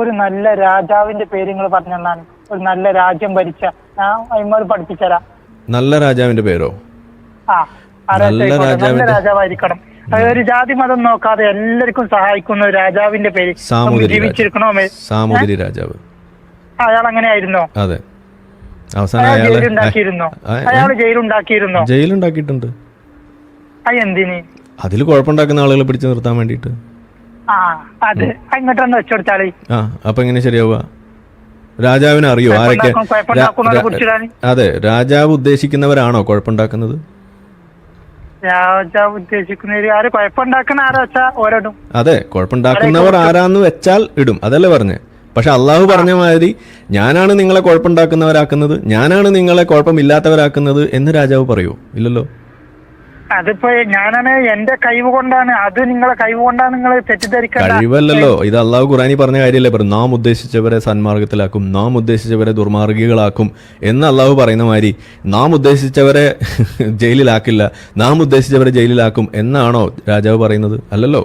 ഒരു നല്ല രാജാവിന്റെ പേര് നിങ്ങൾ പറഞ്ഞെന്നാണ്. ഒരു നല്ല രാജ്യം ഭരിച്ച. ഞാൻ അയിമാര് പഠിപ്പിച്ചരാ. നല്ല രാജാവിന്റെ പേരോ? ആ നല്ല രാജാവായിരിക്കണം. ഒരു ജാതി മതം നോക്കാതെ എല്ലാവർക്കും സഹായിക്കുന്ന ഒരു രാജാവിന്റെ പേര് ജീവിച്ചിരിക്കണോ സാമൂതിരി രാജാവ്. അയാൾ അങ്ങനെ ആയിരുന്നോ അതെ. അവസാനം ജയിലുണ്ടാക്കിയിരുന്നോ? അയാൾ ജയിലുണ്ടാക്കിയിരുന്നോ? ജയിലുണ്ടാക്കിയിട്ടുണ്ട്. അതിൽ കുഴപ്പമുണ്ടാക്കുന്ന ആളുകളെ പിടിച്ചു നിർത്താൻ വേണ്ടിയിട്ട്. ആ അത്. അങ്ങോട്ടൊന്ന് വെച്ചെടുത്താളെ. ആ അപ്പൊ എങ്ങനെ ശരിയാവുക? രാജാവിനെ അറിയോ? ആരൊക്കെ കുഴപ്പമുണ്ടാക്കും, കുഴപ്പമുണ്ടാക്കുന്നവരെ കുറിച്ചിടാൻ അതെ രാജാവ് ഉദ്ദേശിക്കുന്നവരാണോ കുഴപ്പമുണ്ടാക്കുന്നത്? രാജാവ് ഉദ്ദേശിക്കുന്ന ആര്? കുഴപ്പമുണ്ടാക്കുന്ന ആരാ വെച്ചാ? ഓരോടും. അതെ കുഴപ്പമുണ്ടാക്കുന്നവർ ആരാന്ന് വെച്ചാൽ ഇടും. അതല്ലേ പറഞ്ഞേ. പക്ഷെ അള്ളാഹു പറഞ്ഞ മാതിരി ഞാനാണ് നിങ്ങളെ കുഴപ്പമുണ്ടാക്കുന്നവരാക്കുന്നത് ഞാനാണ് നിങ്ങളെ കുഴപ്പമില്ലാത്തവരാക്കുന്നത് എന്ന് രാജാവ് പറയൂ. ഇല്ലല്ലോ? അതിപ്പോ ഞാനാണ് എന്റെ കഴിവ് കൊണ്ടാണ് അത് നിങ്ങളെ കഴിവ് കൊണ്ടാണ് നിങ്ങൾ തെറ്റിദ്ധരിക്കുന്നത് കഴിവല്ലല്ലോ ഇത് അള്ളാഹു ഖുറാനി പറഞ്ഞ കാര്യമല്ലേ പറഞ്ഞു നാം ഉദ്ദേശിച്ചവരെ സന്മാർഗത്തിലാക്കും നാം ഉദ്ദേശിച്ചവരെ ദുർമാർഗികളാക്കും എന്ന് അള്ളാഹു പറയുന്ന മാതിരി നാം ഉദ്ദേശിച്ചവരെ ജയിലിലാക്കില്ല നാം ഉദ്ദേശിച്ചവരെ ജയിലിലാക്കും എന്നാണോ രാജാവ് പറയുന്നത്? അല്ലല്ലോ.